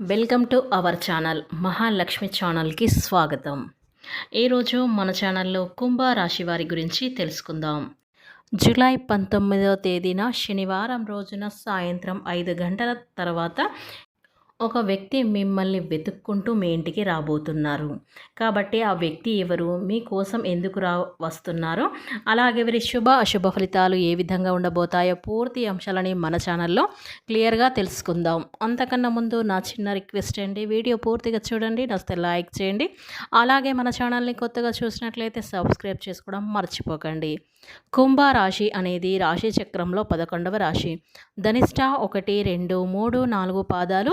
Welcome to our channel Mahalakshmi ఛానల్కి స్వాగతం. ఈరోజు మన ఛానల్లో కుంభ రాశి వారి గురించి తెలుసుకుందాం. జూలై పంతొమ్మిదవ తేదీన శనివారం రోజున సాయంత్రం ఐదు గంటల తర్వాత ఒక వ్యక్తి మిమ్మల్ని వెతుక్కుంటూ మీ ఇంటికి రాబోతున్నారు. కాబట్టి ఆ వ్యక్తి ఎవరు? మీకోసం ఎందుకు రా వస్తున్నారో అలాగే వీరి శుభ అశుభ ఫలితాలు ఏ విధంగా ఉండబోతాయో పూర్తి అంశాలని మన ఛానల్లో క్లియర్గా తెలుసుకుందాం. అంతకన్నా ముందు నా చిన్న రిక్వెస్ట్ అండి వీడియో పూర్తిగా చూడండి నస్తే లైక్ చేయండి అలాగే మన ఛానల్ని కొత్తగా చూసినట్లయితే సబ్స్క్రైబ్ చేసుకోవడం మర్చిపోకండి. కుంభ రాశి అనేది రాశి చక్రంలో పదకొండవ రాశి. ధనిష్ట ఒకటి రెండు మూడు నాలుగు పాదాలు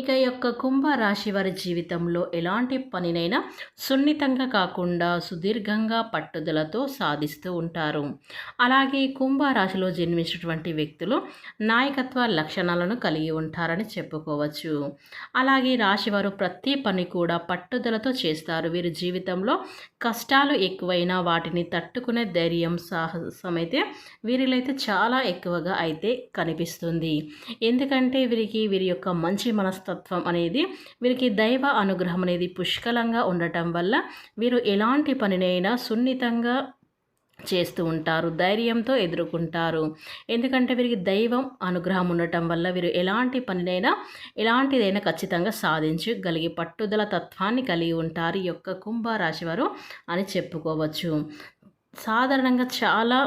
ఇక యొక్క కుంభ రాశి వారి జీవితంలో ఎలాంటి పనినైనా సున్నితంగా కాకుండా సుదీర్ఘంగా పట్టుదలతో సాధిస్తూ ఉంటారు. అలాగే కుంభ రాశిలో జన్మించినటువంటి వ్యక్తులు నాయకత్వ లక్షణాలను కలిగి ఉంటారని చెప్పుకోవచ్చు. అలాగే రాశివారు ప్రతి పని కూడా పట్టుదలతో చేస్తారు. వీరి జీవితంలో కష్టాలు ఎక్కువైనా వాటిని తట్టుకునే ధైర్యం సాహసం అయితే వీరిలో అయితే చాలా ఎక్కువగా అయితే కనిపిస్తుంది. ఎందుకంటే వీరికి వీరి యొక్క మంచి మనస్తత్వం అనేది వీరికి దైవ అనుగ్రహం అనేది పుష్కలంగా ఉండటం వల్ల వీరు ఎలాంటి పనినైనా సున్నితంగా చేస్తూ ఉంటారు ధైర్యంతో ఎదుర్కొంటారు. ఎందుకంటే వీరికి దైవం అనుగ్రహం ఉండటం వల్ల వీరు ఎలాంటి పనినైనా ఎలాంటిదైనా ఖచ్చితంగా సాధించగలిగి పట్టుదల తత్వాన్ని కలిగి ఉంటారు ఈ యొక్క కుంభరాశి వారు అని చెప్పుకోవచ్చు. సాధారణంగా చాలా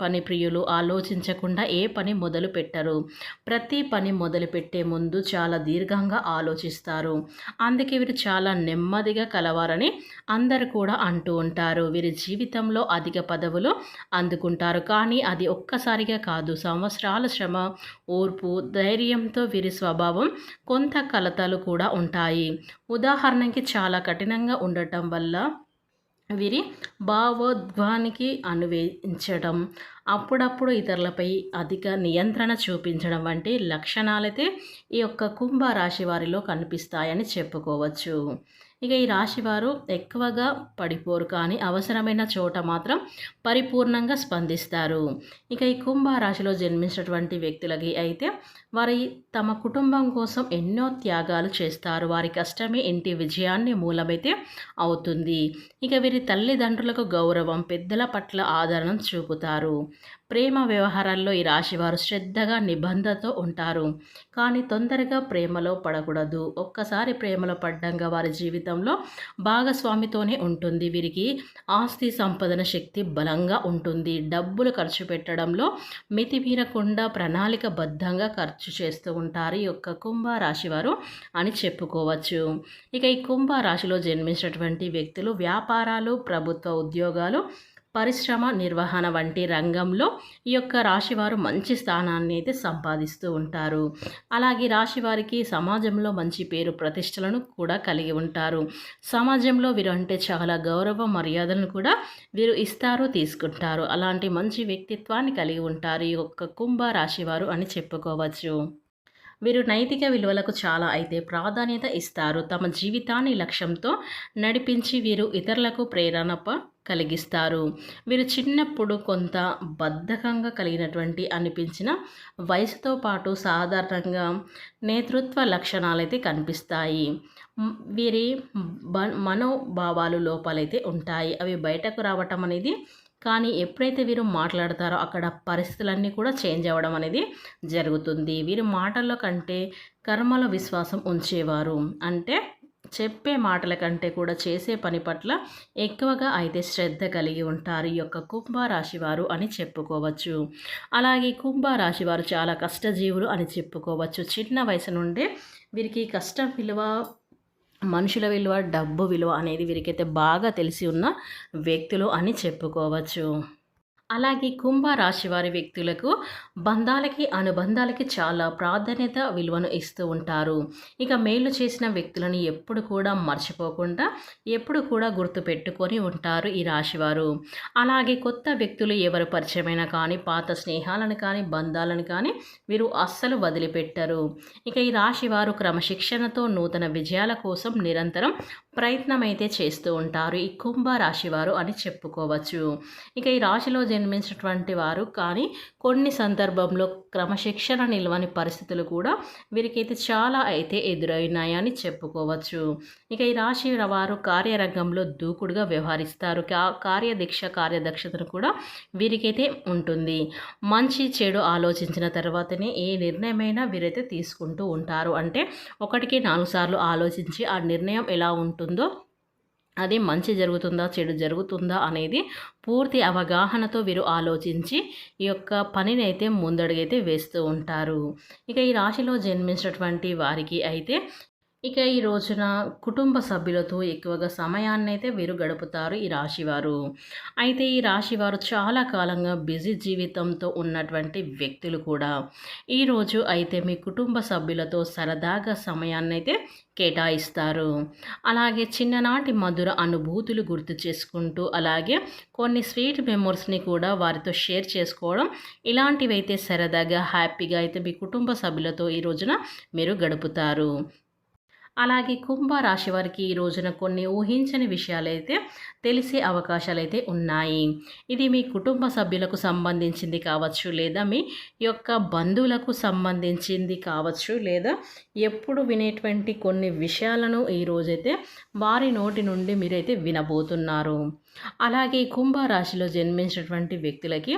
పని ప్రియులు ఆలోచించకుండా ఏ పని మొదలు పెట్టరు. ప్రతి పని మొదలు పెట్టే ముందు చాలా దీర్ఘంగా ఆలోచిస్తారు. అందుకే వీరు చాలా నెమ్మదిగా కలవారని అందరు కూడా అంటూ ఉంటారు. వీరి జీవితంలో అధిక పదవులు అందుకుంటారు. కానీ అది ఒక్కసారిగా కాదు. సంవత్సరాల శ్రమ ఓర్పు ధైర్యంతో వీరి స్వభావం కొంత కలతలు కూడా ఉంటాయి. ఉదాహరణకి చాలా కఠినంగా ఉండటం వల్ల వీరి భావోద్వానికి అనువేయించడం అప్పుడప్పుడు ఇతరులపై అధిక నియంత్రణ చూపించడం వంటి లక్షణాలైతే ఈ యొక్క కుంభ రాశి వారిలో కనిపిస్తాయని చెప్పుకోవచ్చు. ఇక ఈ రాశివారు ఎక్కువగా పడిపోరు కానీ అవసరమైన చోట మాత్రం పరిపూర్ణంగా స్పందిస్తారు. ఇక ఈ కుంభ రాశిలో జన్మించినటువంటి వ్యక్తులకి అయితే వారి తమ కుటుంబం కోసం ఎన్నో త్యాగాలు చేస్తారు. వారి కష్టమే ఇంటి విజయాన్ని మూలమైతే అవుతుంది. ఇక వీరి తల్లిదండ్రులకు గౌరవం పెద్దల పట్ల ఆదరణ చూపుతారు. ప్రేమ వ్యవహారాల్లో ఈ రాశివారు శ్రద్ధగా నిబంధతో ఉంటారు. కానీ తొందరగా ప్రేమలో పడకూడదు. ఒక్కసారి ప్రేమలో పడ్డంగా వారి జీవితంలో భాగస్వామితోనే ఉంటుంది. వీరికి ఆస్తి సంపదన శక్తి బలంగా ఉంటుంది. డబ్బులు ఖర్చు పెట్టడంలో మితిమీరకుండా ప్రణాళికబద్ధంగా ఖర్చు చేస్తూ ఉంటారు. ఈ యొక్క కుంభ రాశివారు అని చెప్పుకోవచ్చు. ఇక ఈ కుంభ రాశిలో జన్మించినటువంటి వ్యక్తులు వ్యాపారాలు ప్రభుత్వ ఉద్యోగాలు పరిశ్రమ నిర్వహణ వంటి రంగంలో ఈ యొక్క రాశివారు మంచి స్థానాన్ని అయితే సంపాదిస్తూ ఉంటారు. అలాగే రాశివారికి సమాజంలో మంచి పేరు ప్రతిష్టలను కూడా కలిగి ఉంటారు. సమాజంలో వీరు అంటే చాలా గౌరవ మర్యాదలను కూడా వీరు ఇస్తారు తీసుకుంటారు. అలాంటి మంచి వ్యక్తిత్వాన్ని కలిగి ఉంటారు ఈ యొక్క కుంభ రాశివారు అని చెప్పుకోవచ్చు. వీరు నైతిక విలువలకు చాలా అయితే ప్రాధాన్యత ఇస్తారు. తమ జీవితాన్ని లక్ష్యంతో నడిపించి వీరు ఇతరులకు ప్రేరణ కలిగిస్తారు. వీరు చిన్నప్పుడు కొంత బద్ధకంగా కలిగినటువంటి అనిపించిన వయసుతో పాటు సాధారణంగా నేతృత్వ లక్షణాలు అయితే కనిపిస్తాయి వీరి మనోభావాలు లోపాలైతే ఉంటాయి. అవి బయటకు రావటం అనేది కానీ ఎప్పుడైతే వీరు మాట్లాడతారో అక్కడ పరిస్థితులన్నీ కూడా చేంజ్ అవ్వడం అనేది జరుగుతుంది. వీరు మాటల్లో కంటే కర్మలో విశ్వాసం ఉంచేవారు. అంటే చెప్పే మాటల కంటే కూడా చేసే పని పట్ల ఎక్కువగా అయితే శ్రద్ధ కలిగి ఉంటారు. ఈ యొక్క కుంభరాశి వారు అని చెప్పుకోవచ్చు. అలాగే కుంభరాశి వారు చాలా కష్టజీవులు అని చెప్పుకోవచ్చు. చిన్న వయసు నుండే వీరికి కష్టం విలువ మనుషుల విలువ డబ్బు విలువ అనేది వీరికైతే బాగా తెలిసి ఉన్న వ్యక్తులు అని చెప్పుకోవచ్చు. అలాగే కుంభ రాశి వారి వ్యక్తులకు బంధాలకి అనుబంధాలకి చాలా ప్రాధాన్యత విలువను ఇస్తూ ఉంటారు. ఇక మేలు చేసిన వ్యక్తులను ఎప్పుడు కూడా మర్చిపోకుండా ఎప్పుడు కూడా గుర్తు పెట్టుకొని ఉంటారు ఈ రాశివారు అలాగే కొత్త వ్యక్తులు ఎవరు పరిచయమైన కానీ పాత స్నేహాలను కానీ బంధాలను కానీ వీరు అస్సలు వదిలిపెట్టరు. ఇక ఈ రాశివారు క్రమశిక్షణతో నూతన విజయాల కోసం నిరంతరం ప్రయత్నం అయితే చేస్తూ ఉంటారు. ఈ కుంభ రాశివారు అని చెప్పుకోవచ్చు. ఇక ఈ రాశిలో జన్మించినటువంటి వారు కానీ కొన్ని సందర్భంలో క్రమశిక్షణ నిల్వని పరిస్థితులు కూడా వీరికైతే చాలా అయితే ఎదురైనాయని చెప్పుకోవచ్చు. ఇక ఈ రాశి వారు కార్యరంగంలో దూకుడుగా వ్యవహరిస్తారు. కార్యదీక్ష కార్యదక్షతను కూడా వీరికైతే ఉంటుంది. మంచి చెడు ఆలోచించిన తర్వాతనే ఏ నిర్ణయమైనా వీరైతే తీసుకుంటూ ఉంటారు. అంటే ఒకటికి నాలుగు సార్లు ఆలోచించి ఆ నిర్ణయం ఎలా ఉంటుంది అది మంచి జరుగుతుందా చెడు జరుగుతుందా అనేది పూర్తి అవగాహనతో వీరు ఆలోచించి ఈ యొక్క పనిని అయితే ముందడుగైతే వేస్తూ ఉంటారు. ఇక ఈ రాశిలో జన్మించినటువంటి వారికి అయితే ఇక ఈ రోజున కుటుంబ సభ్యులతో ఎక్కువగా సమయాన్ని అయితే వీరు గడుపుతారు ఈ రాశివారు. అయితే ఈ రాశివారు చాలా కాలంగా బిజీ జీవితంతో ఉన్నటువంటి వ్యక్తులు కూడా. ఈరోజు అయితే మీ కుటుంబ సభ్యులతో సరదాగా సమయాన్ని అయితే కేటాయిస్తారు. అలాగే చిన్ననాటి మధుర అనుభూతులు గుర్తు చేసుకుంటూ అలాగే కొన్ని స్వీట్ మెమొరీస్ని కూడా వారితో షేర్ చేసుకోవడం ఇలాంటివైతే సరదాగా హ్యాపీగా అయితే మీ కుటుంబ సభ్యులతో ఈ రోజున మీరు గడుపుతారు. అలాగే కుంభ రాశి వారికి ఈ రోజున కొన్ని ఊహించని విషయాలైతే తెలిసే అవకాశాలైతే ఉన్నాయి. ఇది మీ కుటుంబ సభ్యులకు సంబంధించింది కావచ్చు లేదా మీ యొక్క బంధువులకు సంబంధించింది కావచ్చు లేదా ఎప్పుడు వినేటువంటి కొన్ని విషయాలను ఈరోజైతే వారి నోటి నుండి మీరైతే వినబోతున్నారు. అలాగే కుంభరాశిలో జన్మించినటువంటి వ్యక్తులకి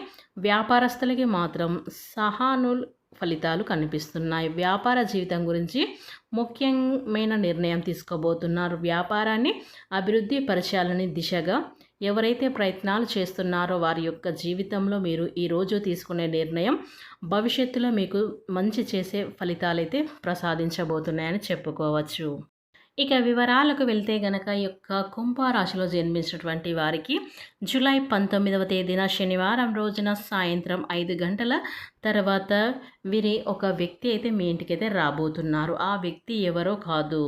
వ్యాపారస్తులకి మాత్రం సహానులు ఫలితాలు కనిపిస్తున్నాయి. వ్యాపార జీవితం గురించి ముఖ్యమైన నిర్ణయం తీసుకోబోతున్నారు. వ్యాపారాన్ని అభివృద్ధి పరచాలని దిశగా ఎవరైతే ప్రయత్నాలు చేస్తున్నారో వారి యొక్క జీవితంలో మీరు ఈరోజు తీసుకునే నిర్ణయం భవిష్యత్తులో మీకు మంచి చేసే ఫలితాలైతే ప్రసాదించబోతున్నాయని చెప్పుకోవచ్చు. ఇక వివరాలకు వెళ్తే గనక ఈ యొక్క కుంభరాశిలో జన్మించినటువంటి వారికి జూలై పంతొమ్మిదవ తేదీన శనివారం రోజున సాయంత్రం ఐదు గంటల తర్వాత వీరి ఒక వ్యక్తి అయితే మీ ఇంటికి అయితే రాబోతున్నారు. ఆ వ్యక్తి ఎవరో కాదు.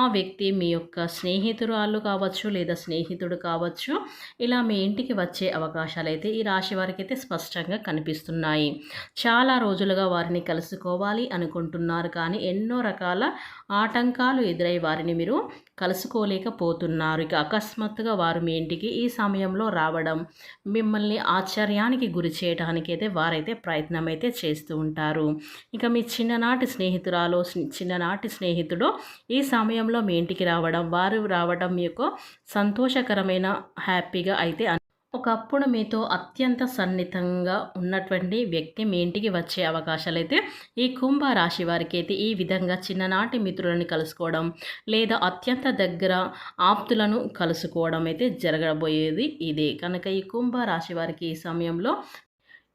ఆ వ్యక్తి మీ యొక్క స్నేహితురాలు కావచ్చు లేదా స్నేహితుడు కావచ్చు ఇలా మీ ఇంటికి వచ్చే అవకాశాలు అయితే ఈ రాశి వారికి అయితే స్పష్టంగా కనిపిస్తున్నాయి. చాలా రోజులుగా వారిని కలుసుకోవాలి అనుకుంటున్నారు. కానీ ఎన్నో రకాల ఆటంకాలు ఎదురై వారిని మీరు కలుసుకోలేకపోతున్నారు. ఇక అకస్మాత్తుగా వారు మీ ఇంటికి ఈ సమయంలో రావడం మిమ్మల్ని ఆశ్చర్యానికి గురి చేయడానికి అయితే వారైతే ప్రయత్నం అయితే చేస్తూ ఉంటారు. ఇక మీ చిన్ననాటి స్నేహితురాలు చిన్ననాటి స్నేహితుడు ఈ సమయంలో మీ ఇంటికి రావడం వారు రావడం మీకు సంతోషకరమైన హ్యాపీగా అయితే ఒకప్పుడు మీతో అత్యంత సన్నిహితంగా ఉన్నటువంటి వ్యక్తి మీ ఇంటికి వచ్చే అవకాశాలు అయితే ఈ కుంభ రాశి వారికి అయితే ఈ విధంగా చిన్ననాటి మిత్రులను కలుసుకోవడం లేదా అత్యంత దగ్గర ఆప్తులను కలుసుకోవడం అయితే జరగబోయేది ఇదే. కనుక ఈ కుంభ రాశి వారికి ఈ సమయంలో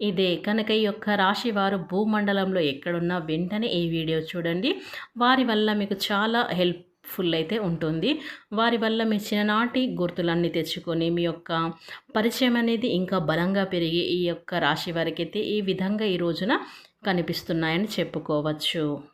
ఇదే. కనుక ఈ యొక్క రాశి వారు భూమండలంలో ఎక్కడున్నా వెంటనే ఈ వీడియో చూడండి. వారి వల్ల మీకు చాలా హెల్ప్ ఫుల్ అయితే ఉంటుంది. వారి వల్ల మీ చిన్ననాటి గుర్తులన్నీ తెచ్చుకొని మీ యొక్క పరిచయం అనేది ఇంకా బలంగా పెరిగి ఈ యొక్క రాశి వారికైతే ఈ విధంగా ఈ రోజున కనిపిస్తున్నాయని చెప్పుకోవచ్చు.